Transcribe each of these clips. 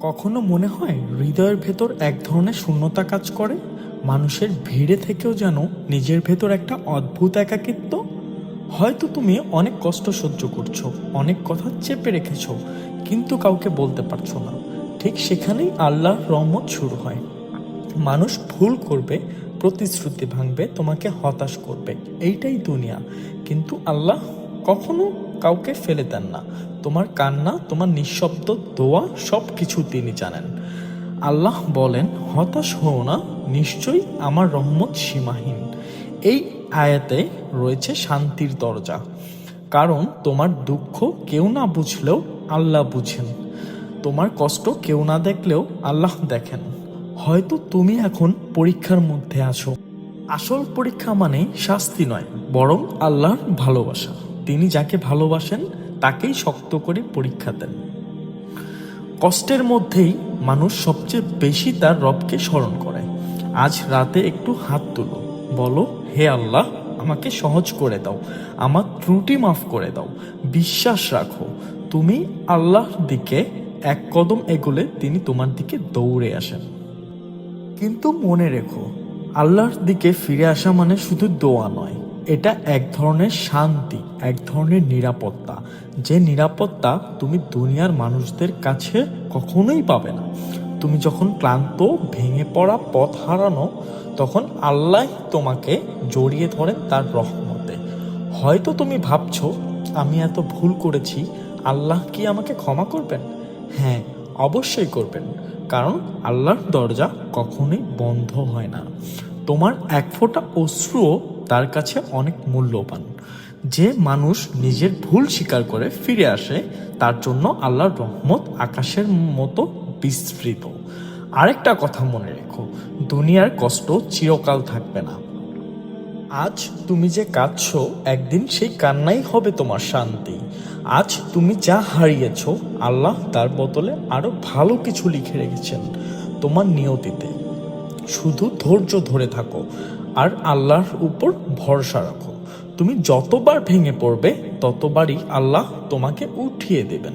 কখনো মনে হয় হৃদয়ের ভেতর এক ধরনের শূন্যতা কাজ করে? মানুষের ভিড়ে থেকেও যেন নিজের ভেতর একটা অদ্ভুত একাকিত্ব? হয়তো তুমি অনেক কষ্ট সহ্য করছ, অনেক কথা চেপে রেখেছো, কিন্তু কাউকে বলতে পারছ না। ঠিক সেখানেই আল্লাহর রহমত শুরু হয়। মানুষ ভুল করবে, প্রতিশ্রুতি ভাঙবে, তোমাকে হতাশ করবে। এইটাই দুনিয়া। কিন্তু আল্লাহ কখনো কাউকে ফেলে দেন না। তোমার কান্না, তোমার নিঃশব্দ দোয়া সব কিছু তিনি জানেন। আল্লাহ বলেন, হতাশ হও না, নিশ্চয়ই আমার রহমত সীমাহীন। এই আয়াতে রয়েছে শান্তির দরজা। কারণ তোমার দুঃখ কেউ না বুঝলেও আল্লাহ বুঝেন। তোমার কষ্ট কেউ না দেখলেও আল্লাহ দেখেন। হয়তো তুমি এখন পরীক্ষার মধ্যে আছো। আসল পরীক্ষা মানে শাস্তি নয়, বরং আল্লাহর ভালোবাসা। তিনি যাকে ভালোবাসেন, তাকেই শক্ত করে পরীক্ষা দেন। কষ্টের মধ্যেই মানুষ সবচেয়ে বেশি তার রবকে স্মরণ করে। আজ রাতে একটু হাত তুলো। বলো, হে আল্লাহ, আমাকে সহজ করে দাও। আমার ত্রুটি মাফ করে দাও। বিশ্বাস রাখো, তুমি আল্লাহর দিকে এক কদম এগোলে তিনি তোমার দিকে দৌড়ে আসেন। কিন্তু মনে রেখো, আল্লাহর দিকে ফিরে আসা মানে শুধু দোয়া নয়। এটা এক ধরনের শান্তি, এক ধরনের নিরাপত্তা। যে নিরাপত্তা তুমি দুনিয়ার মানুষদের কাছে কখনোই পাবে না। তুমি যখন ক্লান্ত, ভেঙে পড়া পথ হারানো, তখন আল্লাহ তোমাকে জড়িয়ে ধরেন তার রহমতে। হয়তো তুমি ভাবছ, আমি এত ভুল করেছি, আল্লাহ কি আমাকে ক্ষমা করবেন? হ্যাঁ অবশ্যই করবেন, কারণ আল্লাহর দরজা কখনোই বন্ধ হয় না। তোমার এক ফোঁটা অশ্রুও তার কাছে অনেক মূল্যবান। যে মানুষ নিজের ভুল স্বীকার করে ফিরে আসে, তার জন্য আল্লাহর রহমত আকাশের মতো বিস্তৃত। আরেকটা কথা মনে রেখো, দুনিয়ার কষ্ট চিরকাল থাকবে না। আজ তুমি যে কাঁদছো, একদিন সেই কান্নাই হবে তোমার শান্তি। আজ তুমি যা হারিয়েছ, আল্লাহ তার বদলে আরও ভালো কিছু লিখে রেখেছেন তোমার নিয়তিতে। শুধু ধৈর্য ধরে থাকো আর আল্লাহর উপর ভরসা রাখো। তুমি যতবার ভেঙে পড়বে, ততবারই আল্লাহ তোমাকে উঠিয়ে দেবেন।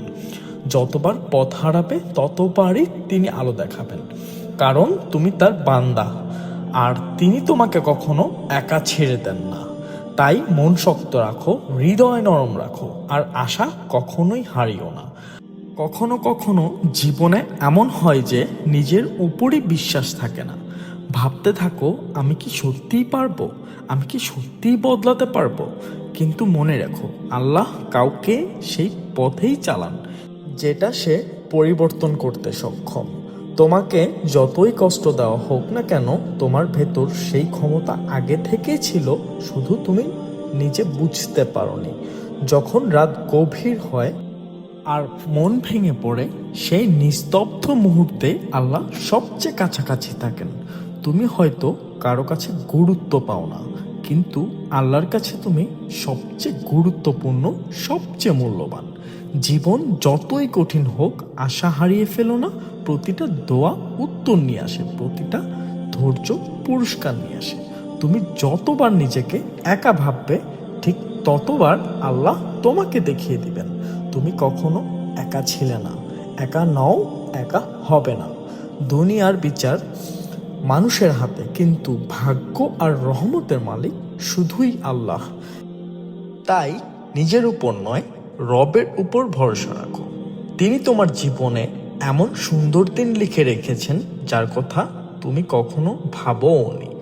যতবার পথ হারাবে, ততবারই তিনি আলো দেখাবেন। কারণ তুমি তার বান্দা, আর তিনি তোমাকে কখনো একা ছেড়ে দেন না। তাই মন শক্ত রাখো, হৃদয় নরম রাখো, আর আশা কখনোই হারিও না। কখনো কখনো জীবনে এমন হয় যে, নিজের উপরই বিশ্বাস থাকে না। ভাবতে থাকো, আমি কি সত্যিই পারব? আমি কি সত্যিই বদলাতে পারব? কিন্তু মনে রেখো, আল্লাহ কাউকে সেই পথেই চালান, যেটা সে পরিবর্তন করতে সক্ষম। তোমাকে যতই কষ্ট দেওয়া হোক না কেন, তোমার ভেতর সেই ক্ষমতা আগে থেকেই ছিল, শুধু তুমি নিজে বুঝতে পারোনি। যখন রাত গভীর হয় আর মন ভেঙে পড়ে, সেই নিস্তব্ধ মুহূর্তে আল্লাহ সবচেয়ে কাছাকাছি থাকেন। তুমি হয়তো কারও কাছে গুরুত্ব পাও না, কিন্তু আল্লাহর কাছে তুমি সবচেয়ে গুরুত্বপূর্ণ, সবচেয়ে মূল্যবান। জীবন যতই কঠিন হোক, আশা হারিয়ে ফেলো না, প্রতিটা দোয়া উত্তর নিয়ে আসে, প্রতিটা ধৈর্য পুরস্কার নিয়ে আসে। তুমি যতবার নিজেকে একা ভাববে, ঠিক ততবার আল্লাহ তোমাকে দেখিয়ে দিবেন। তুমি কখনো একা ছিলে না, একা নও, একা হবে না। দুনিয়ার বিচার মানুষের হাতে, কিন্তু ভাগ্য আর রহমতের মালিক শুধুই আল্লাহ। তাই নিজের উপর নয়, রবের উপর ভরসা রাখো। তিনি তোমার জীবনে এমন সুন্দর দিন লিখে রেখেছেন, যার কথা তুমি কখনো ভাবও নি